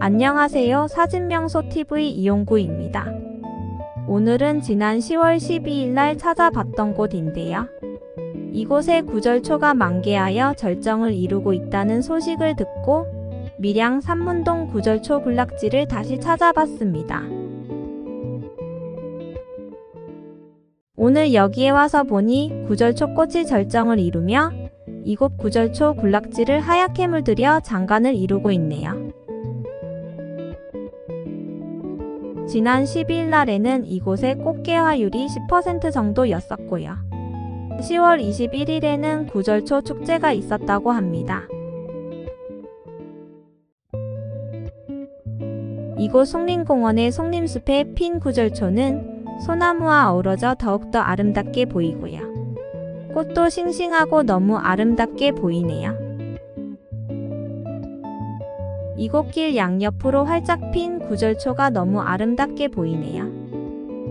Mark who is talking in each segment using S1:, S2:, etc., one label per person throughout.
S1: 안녕하세요. 사진명소TV 이용구입니다. 오늘은 지난 10월 12일 날 찾아봤던 곳인데요. 이곳에 구절초가 만개하여 절정을 이루고 있다는 소식을 듣고 밀양 산문동 구절초 군락지를 다시 찾아봤습니다. 오늘 여기에 와서 보니 구절초 꽃이 절정을 이루며 이곳 구절초 군락지를 하얗게 물들여 장관을 이루고 있네요. 지난 12일 날에는 이곳의 꽃개화율이 10% 정도였었고요. 10월 21일에는 구절초 축제가 있었다고 합니다. 이곳 송림공원의 송림숲의 핀 구절초는 소나무와 어우러져 더욱더 아름답게 보이고요. 꽃도 싱싱하고 너무 아름답게 보이네요. 이곳 길 양옆으로 활짝 핀 구절초가 너무 아름답게 보이네요.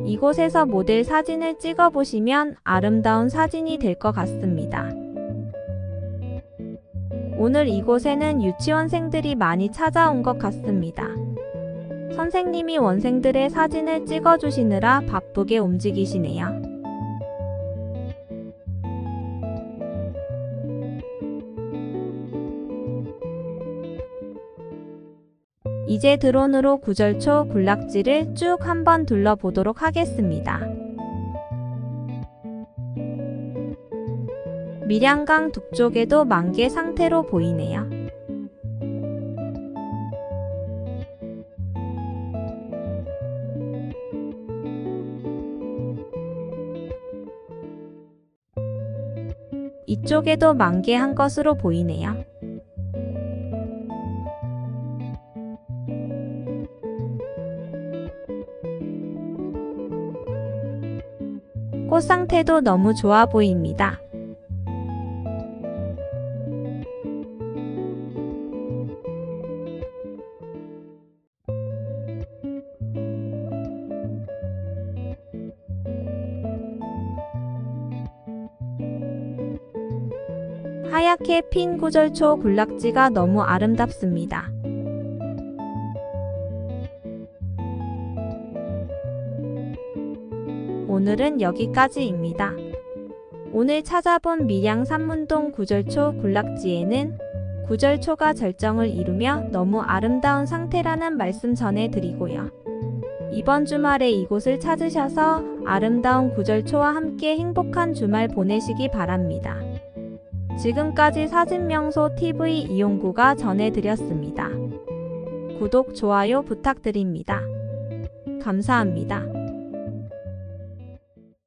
S1: 이곳에서 모델 사진을 찍어 보시면 아름다운 사진이 될 것 같습니다. 오늘 이곳에는 유치원생들이 많이 찾아온 것 같습니다. 선생님이 원생들의 사진을 찍어 주시느라 바쁘게 움직이시네요. 이제 드론으로 구절초 군락지를 쭉 한번 둘러보도록 하겠습니다. 밀양강 북쪽에도 만개 상태로 보이네요. 이쪽에도 만개한 것으로 보이네요. 꽃 상태도 너무 좋아 보입니다. 하얗게 핀 구절초 군락지가 너무 아름답습니다. 오늘은 여기까지입니다. 오늘 찾아본 밀양 산문동 구절초 군락지에는 구절초가 절정을 이루며 너무 아름다운 상태라는 말씀 전해드리고요. 이번 주말에 이곳을 찾으셔서 아름다운 구절초와 함께 행복한 주말 보내시기 바랍니다. 지금까지 사진명소 TV 이용구가 전해드렸습니다. 구독, 좋아요 부탁드립니다. 감사합니다.